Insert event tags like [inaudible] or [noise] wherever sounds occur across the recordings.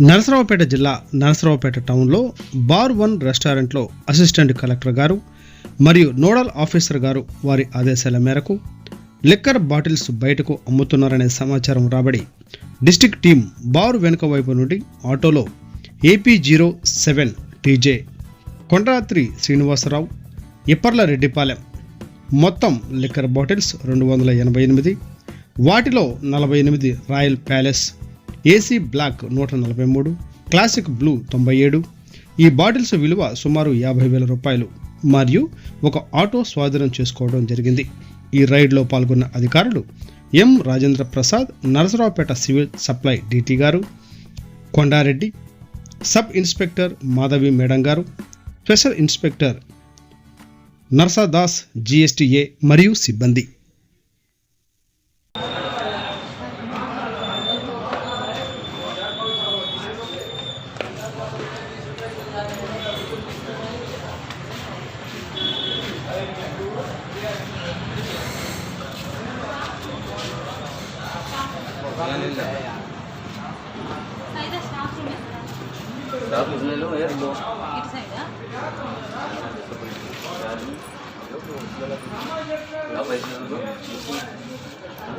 నరసరావుపేట జిల్లా నరసరావుపేట టౌన్లో bar one రెస్టారెంట్లో అసిస్టెంట్ కలెక్టర్ గారు మరియు నోడల్ ఆఫీసర్ గారు వారి ఆదేశాల మేరకు లిక్కర్ బాటిల్స్ బయటకు అమ్ముతున్నారనే సమాచారం రాబడి డిస్టిక్ టీం బారు వెనుక వైపు నుండి ఆటోలో ఏపీ జీరో సెవెన్ టీజే కొండరాత్రి శ్రీనివాసరావు ఇప్పర్ల రెడ్డిపాలెం. మొత్తం లిక్కర్ బాటిల్స్ రెండు వందల ఎనభై ఎనిమిది వాటిలో నలభై ఎనిమిది రాయల్ ప్యాలెస్ ఏసీ బ్లాక్ నూట నలభై మూడు క్లాసిక్ బ్లూ తొంభై ఏడు ఈ బాటిల్స్ విలువ సుమారు యాభై వేల రూపాయలు మరియు ఒక ఆటో స్వాధీనం చేసుకోవడం జరిగింది. ఈ రైడ్లో పాల్గొన్న అధికారులు M Rajendra Prasad Narasaraopet civil supply DT గారు Kondareddy sub inspector Madhavi madam గారు స్పెషల్ ఇన్స్పెక్టర్ నర్సాదాస్ జిఎస్టీఏ మరియు సిబ్బంది.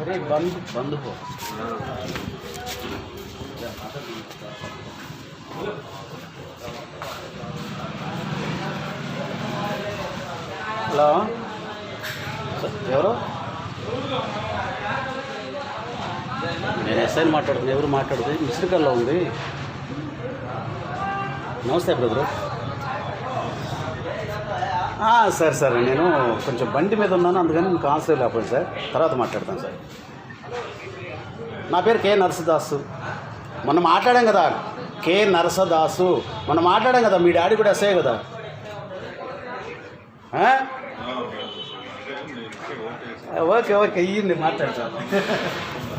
अरे बंद बंद हो హలో ఎవరు నేను ఎస్ఐని మాట్లాడుతున్నాను ఎవరు మాట్లాడుతుంది? మిస్డ్ కాల్లో ఉంది. నమస్తే బ్రదరు. సార్ సార్ నేను కొంచెం బండి మీద ఉన్నాను అందుకని మీకు ఆన్సర్ లేకపోయింది సార్. తర్వాత మాట్లాడతాను సార్. నా పేరు కే నరసదాసు. మొన్న మాట్లాడాం కదా కే నరసదాసు. మొన్న మాట్లాడాం కదా మీ డాడీ కూడా ఎస్ఐ కదా? Okay okay. ఇయ్యండి మాట్లాడతాను [laughs]